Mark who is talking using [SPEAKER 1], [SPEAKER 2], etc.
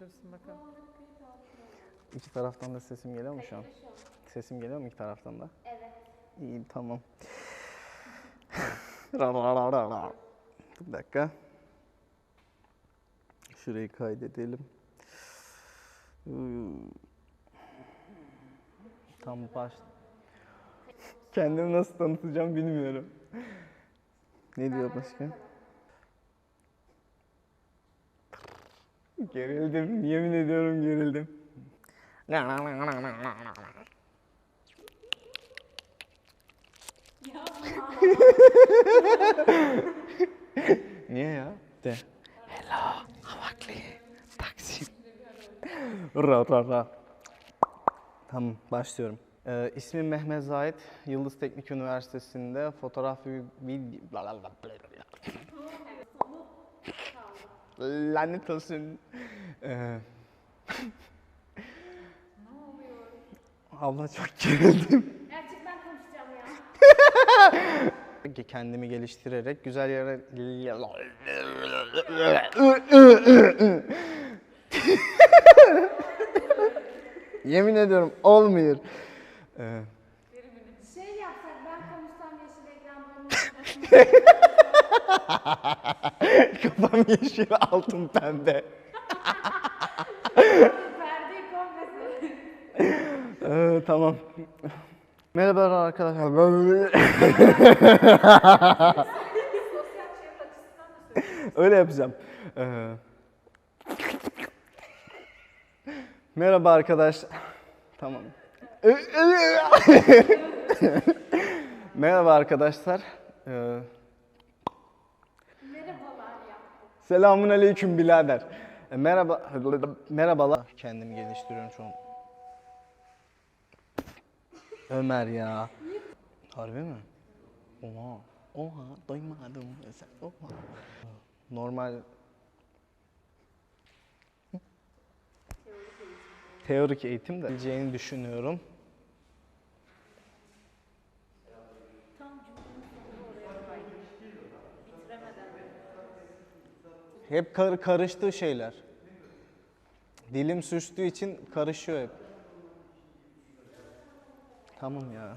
[SPEAKER 1] dursun bakalım.
[SPEAKER 2] İki taraftan da sesim geliyor mu şu an? Sesim geliyor mu iki taraftan da?
[SPEAKER 3] Evet.
[SPEAKER 2] İyi tamam. Ra ra ra ra ra. Bir dakika. Şurayı kaydedelim. Tam baş. Kendimi nasıl tanıtacağım bilmiyorum. Ne diyor başka? Gerildim. Yemin ediyorum gerildim. Niye ya? De. Hello, Havakli. Taksim. ra ra ra. Tamam, başlıyorum. Ee, ismim Mehmet Zahit. Yıldız Teknik Üniversitesi'nde fotoğraf ve video... Lanet olsun. Ee, Abla çok gerildim.
[SPEAKER 3] Gerçekten konuşacağım ya.
[SPEAKER 2] Kendimi geliştirerek güzel yere... Yemin ediyorum olmuyor. Ee,
[SPEAKER 3] Şey yapsak ben konuşsam yeşil ekran
[SPEAKER 2] kafam yeşil, altın pembe.
[SPEAKER 3] perdeyi komple
[SPEAKER 2] Ee, tamam. Merhaba arkadaşlar. Öyle yapacağım. Ee, Merhaba arkadaşlar. Tamam. Merhaba arkadaşlar. Ee,
[SPEAKER 3] Merhabalar ya.
[SPEAKER 2] Selamun aleyküm birader. E, merhaba, merhabalar. Kendimi geliştiriyorum şu. Ömer ya. Harbi mi? Oha. Oha. Duymadım. Sen, oha. Normal. Teorik eğitim de bileceğini düşünüyorum. Hep kar karıştığı şeyler. Dilim sürçtüğü için karışıyor hep. Tamam ya.